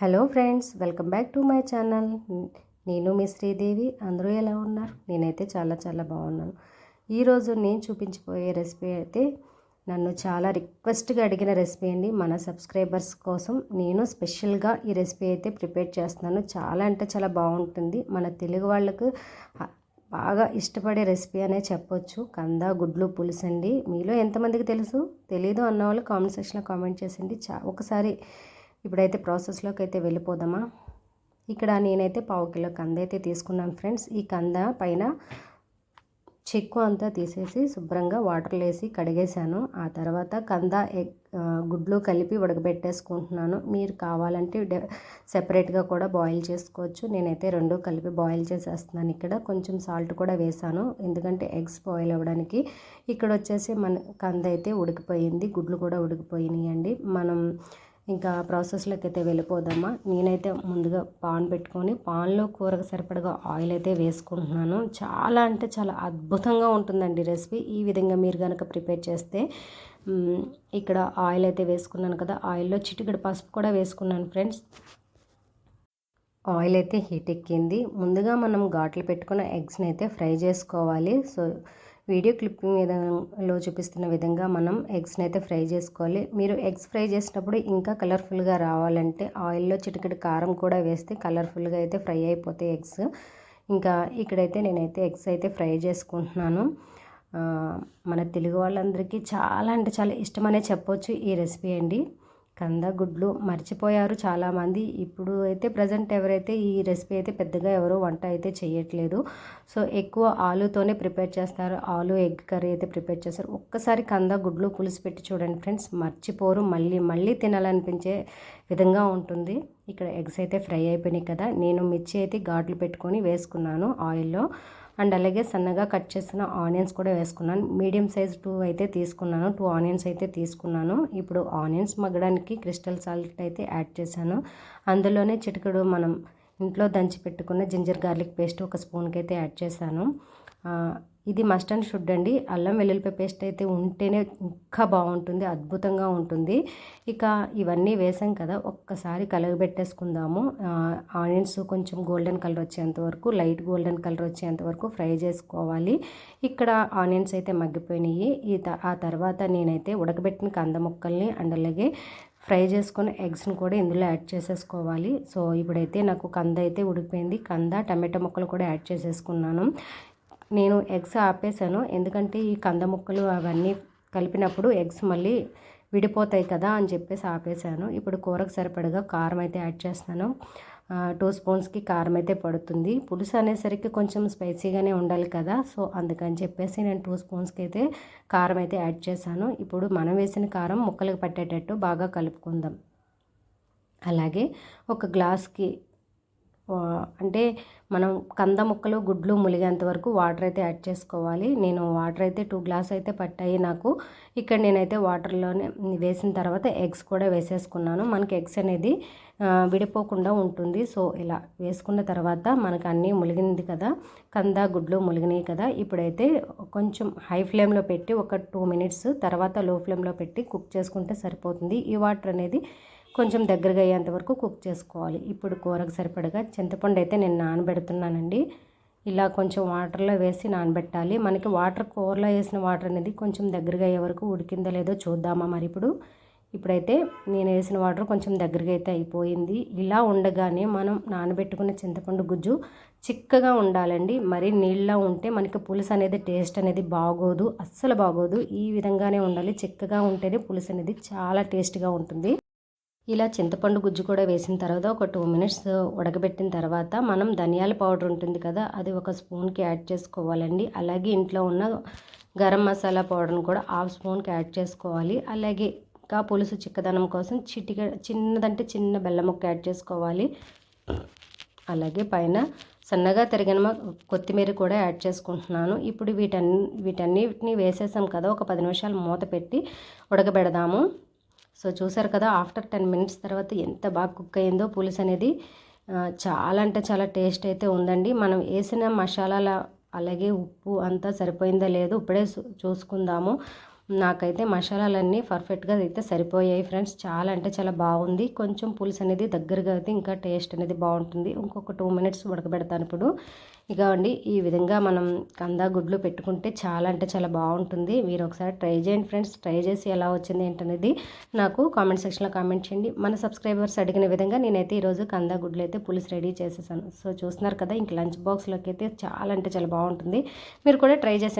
Hello friends welcome back to my channel. నేను మీ శ్రీదేవి. అందరూ ఎలా ఉన్నారు? నేనైతే చాలా చాలా బాగున్నాను. ఈరోజు నేను చూపించిపోయే రెసిపీ అయితే నన్ను చాలా రిక్వెస్ట్గా అడిగిన రెసిపీ అండి. మన సబ్స్క్రైబర్స్ కోసం నేను స్పెషల్గా ఈ రెసిపీ అయితే ప్రిపేర్ చేస్తున్నాను. చాలా అంటే చాలా బాగుంటుంది. మన తెలుగు వాళ్ళకు బాగా ఇష్టపడే రెసిపీ అనే చెప్పొచ్చు. కంద గుడ్లు పులుసు అండి. మీలో ఎంతమందికి తెలుసు? తెలీదు అన్న వాళ్ళు కామెంట్ సెక్షన్లో కామెంట్ చేసండి. చా ఒకసారి ఇప్పుడైతే ప్రాసెస్లోకి అయితే వెళ్ళిపోదామా? ఇక్కడ నేనైతే పావు కిలో కంద అయితే తీసుకున్నాను ఫ్రెండ్స్. ఈ కంద పైన చెక్కు అంతా తీసేసి శుభ్రంగా వాటర్లో వేసి కడిగేశాను. ఆ తర్వాత కంద ఎగ్ గుడ్లు కలిపి ఉడకబెట్టేసుకుంటున్నాను. మీరు కావాలంటే సెపరేట్గా కూడా బాయిల్ చేసుకోవచ్చు. నేనైతే రెండు కలిపి బాయిల్ చేసేస్తున్నాను ఇక్కడ. కొంచెం సాల్ట్ కూడా వేసాను ఎందుకంటే ఎగ్స్ బాయిల్ అవ్వడానికి ఇక్కడ వచ్చేసి మన కంద అయితే ఉడికిపోయింది. గుడ్లు కూడా ఉడికిపోయినాయండి. మనం ఇంకా ప్రాసెస్లోకి అయితే వెళ్ళిపోదామా నేనైతే ముందుగా పాన్ పెట్టుకొని పాన్లో కూరకు సరిపడగా ఆయిల్ అయితే వేసుకుంటున్నాను. చాలా అంటే చాలా అద్భుతంగా ఉంటుందండి రెసిపీ. ఈ విధంగా మీరు కనుక ప్రిపేర్ చేస్తే ఇక్కడ ఆయిల్ అయితే వేసుకున్నాను కదా ఆయిల్లో చిటికెడు పసుపు కూడా వేసుకున్నాను ఫ్రెండ్స్. ఆయిల్ అయితే హీట్ ఎక్కింది. ముందుగా మనం ఘాట్లు పెట్టుకున్న ఎగ్స్ని అయితే ఫ్రై చేసుకోవాలి. సో వీడియో క్లిప్పింగ్ విధంలో చూపిస్తున్న విధంగా మనం ఎగ్స్ని అయితే ఫ్రై చేసుకోవాలి. మీరు ఎగ్స్ ఫ్రై చేసినప్పుడు ఇంకా కలర్ఫుల్గా రావాలంటే ఆయిల్లో చిటికెడు కారం కూడా వేస్తే కలర్ఫుల్గా అయితే ఫ్రై అయిపోతాయి ఎగ్స్. ఇంకా ఇక్కడైతే నేనైతే ఎగ్స్ అయితే ఫ్రై చేసుకుంటున్నాను. మన తెలుగు వాళ్ళందరికీ చాలా అంటే చాలా ఇష్టమనే చెప్పొచ్చు ఈ రెసిపీ అండి. కందగుడ్లు మర్చిపోయారు చాలామంది. ఇప్పుడు అయితే ప్రజెంట్ ఎవరైతే ఈ రెసిపీ అయితే పెద్దగా ఎవరు వంట అయితే చేయట్లేదు. సో ఎక్కువ ఆలుతోనే ప్రిపేర్ చేస్తారు. ఆలు ఎగ్ కర్రీ అయితే ప్రిపేర్ చేస్తారు. ఒక్కసారి కందగుడ్లు పులుసు పెట్టి చూడండి ఫ్రెండ్స్. మర్చిపోరు. మళ్ళీ మళ్ళీ తినాలనిపించే విధంగా ఉంటుంది. ఇక్కడ ఎగ్స్ అయితే ఫ్రై అయిపోయినాయి కదా. నేను మిర్చి అయితే ఘాట్లు పెట్టుకొని వేసుకున్నాను ఆయిల్లో. అండ్ అలాగే సన్నగా కట్ చేసిన ఆనియన్స్ కూడా వేసుకున్నాను. మీడియం సైజ్ టూ అయితే తీసుకున్నాను. టూ ఆనియన్స్ అయితే తీసుకున్నాను. ఇప్పుడు ఆనియన్స్ మగ్గడానికి క్రిస్టల్ సాల్ట్ అయితే యాడ్ చేశాను. అందులోనే చిటికెడు మనం ఇంట్లో దంచి పెట్టుకున్న జింజర్ గార్లిక్ పేస్ట్ ఒక స్పూన్కి అయితే యాడ్ చేశాను. ఇది మస్ట్ అండ్ షుడ్ అండి. అల్లం వెల్లుల్లిపాయ పేస్ట్ అయితే ఉంటేనే ఇంకా బాగుంటుంది అద్భుతంగా ఉంటుంది. ఇక ఇవన్నీ వేసాం కదా ఒక్కసారి కలగబెట్టేసుకుందాము ఆనియన్స్ కొంచెం గోల్డెన్ కలర్ వచ్చేంత వరకు లైట్ గోల్డెన్ కలర్ వచ్చేంత వరకు ఫ్రై చేసుకోవాలి. ఇక్కడ ఆనియన్స్ అయితే మగ్గిపోయినాయి. ఈ ఆ తర్వాత నేనైతే ఉడకబెట్టిన కంద ముక్కల్ని అండ్ అలాగే ఫ్రై చేసుకున్న ఎగ్స్ని కూడా ఇందులో యాడ్ చేసేసుకోవాలి. సో ఇప్పుడైతే నాకు కంద అయితే ఉడికిపోయింది. కంద టమాటో ముక్కలు కూడా యాడ్ చేసేసుకున్నాను. నేను ఎగ్స్ ఆపేసాను ఎందుకంటే ఈ కంద ముక్కలు అవన్నీ కలిపినప్పుడు ఎగ్స్ మళ్ళీ విడిపోతాయి కదా అని చెప్పేసి ఆపేసాను ఇప్పుడు కూరకు సరిపడగా కారం అయితే యాడ్ చేస్తాను టూ స్పూన్స్కి కారం అయితే పడుతుంది. పులుసు అనేసరికి కొంచెం స్పైసీగానే ఉండాలి కదా. సో అందుకని చెప్పేసి నేను టూ స్పూన్స్కి అయితే కారం అయితే యాడ్ చేశాను. ఇప్పుడు మనం వేసిన కారం ముక్కలకు పట్టేటట్టు బాగా కలుపుకుందాం. అలాగే ఒక గ్లాస్కి అంటే మనం కంద ముక్కలు గుడ్లు ములిగేంత వరకు వాటర్ అయితే యాడ్ చేసుకోవాలి. నేను వాటర్ అయితే టూ గ్లాస్ అయితే పట్టాయి నాకు. ఇక్కడ నేనైతే వాటర్లోనే వేసిన తర్వాత ఎగ్స్ కూడా వేసేసుకున్నాను. మనకి ఎగ్స్ అనేది విడిపోకుండా ఉంటుంది. సో ఇలా వేసుకున్న తర్వాత మనకు అన్నీ ములిగింది కదా కంద గుడ్లు ములిగినాయి కదా ఇప్పుడైతే కొంచెం హై ఫ్లేమ్లో పెట్టి ఒక టూ మినిట్స్ తర్వాత లో ఫ్లేమ్లో పెట్టి కుక్ చేసుకుంటే సరిపోతుంది. ఈ వాటర్ అనేది కొంచెం దగ్గరగా అయ్యేంత వరకు కుక్ చేసుకోవాలి. ఇప్పుడు కూరకు సరిపడగా చింతపండు అయితే నేను నానబెడుతున్నానండి. ఇలా కొంచెం వాటర్లో వేసి నానబెట్టాలి. మనకి వాటర్ కూరలో వేసిన వాటర్ అనేది కొంచెం దగ్గరగా అయ్యే వరకు ఉడికిందో లేదో చూద్దామా మరి ఇప్పుడు. ఇప్పుడైతే నేను వేసిన వాటర్ కొంచెం దగ్గరగా అయితే అయిపోయింది. ఇలా ఉండగానే మనం నానబెట్టుకున్న చింతపండు గుజ్జు చిక్కగా ఉండాలండి. మరి నీళ్ళ ఉంటే మనకి పులుసు అనేది టేస్ట్ అనేది బాగోదు అస్సలు బాగోదు. ఈ విధంగానే ఉండాలి. చిక్కగా ఉంటేనే పులుసు అనేది చాలా టేస్ట్గా ఉంటుంది. ఇలా చింతపండు గుజ్జు కూడా వేసిన తర్వాత ఒక టూ మినిట్స్ ఉడకబెట్టిన తర్వాత మనం ధనియాల పౌడర్ ఉంటుంది కదా అది ఒక స్పూన్కి యాడ్ చేసుకోవాలండి. అలాగే ఇంట్లో ఉన్న గరం మసాలా పౌడర్ని కూడా హాఫ్ స్పూన్కి యాడ్ చేసుకోవాలి. అలాగే ఇంకా పులుసు చిక్కదనం కోసం చిటిక చిన్నదంటే చిన్న బెల్లం ముక్క యాడ్ చేసుకోవాలి. అలాగే పైన సన్నగా తరిగిన కొత్తిమీర కూడా యాడ్ చేసుకుంటున్నాను. ఇప్పుడు వీటన్ని వీటన్నిటిని వేసేసాం కదా ఒక పది నిమిషాలు మూత పెట్టి ఉడకబెడదాము. సో చూసారు కదా ఆఫ్టర్ టెన్ మినిట్స్ తర్వాత ఎంత బాగా కుక్ అయిందో పులుసు అనేది చాలా అంటే చాలా టేస్ట్ అయితే ఉందండి. మనం వేసిన మసాలాల అలాగే ఉప్పు అంతా సరిపోయిందో లేదు ఇప్పుడే చూసుకుందాము. నాకైతే మసాలాలన్నీ పర్ఫెక్ట్గా అయితే సరిపోయాయి ఫ్రెండ్స్. చాలా అంటే చాలా బాగుంది. కొంచెం పులుసు అనేది దగ్గరగా అయితే ఇంకా టేస్ట్ అనేది బాగుంటుంది. ఇంకొక టూ మినిట్స్ ఉడకబెడతాను ఇప్పుడు. ఇక అండి ఈ విధంగా మనం కందా గుడ్లు పెట్టుకుంటే చాలా అంటే చాలా బాగుంటుంది. మీరు ఒకసారి ట్రై చేయండి ఫ్రెండ్స్. ట్రై చేసి ఎలా వచ్చింది ఏంటనేది నాకు కామెంట్ సెక్షన్లో కామెంట్ చేయండి. మన సబ్స్క్రైబర్స్ అడిగిన విధంగా నేనైతే ఈరోజు కందా గుడ్లు అయితే పులుసు రెడీ చేసేసాను. సో చూస్తున్నారు కదా ఇంక లంచ్ బాక్స్లోకి అయితే చాలా అంటే చాలా బాగుంటుంది. మీరు కూడా ట్రై చేసే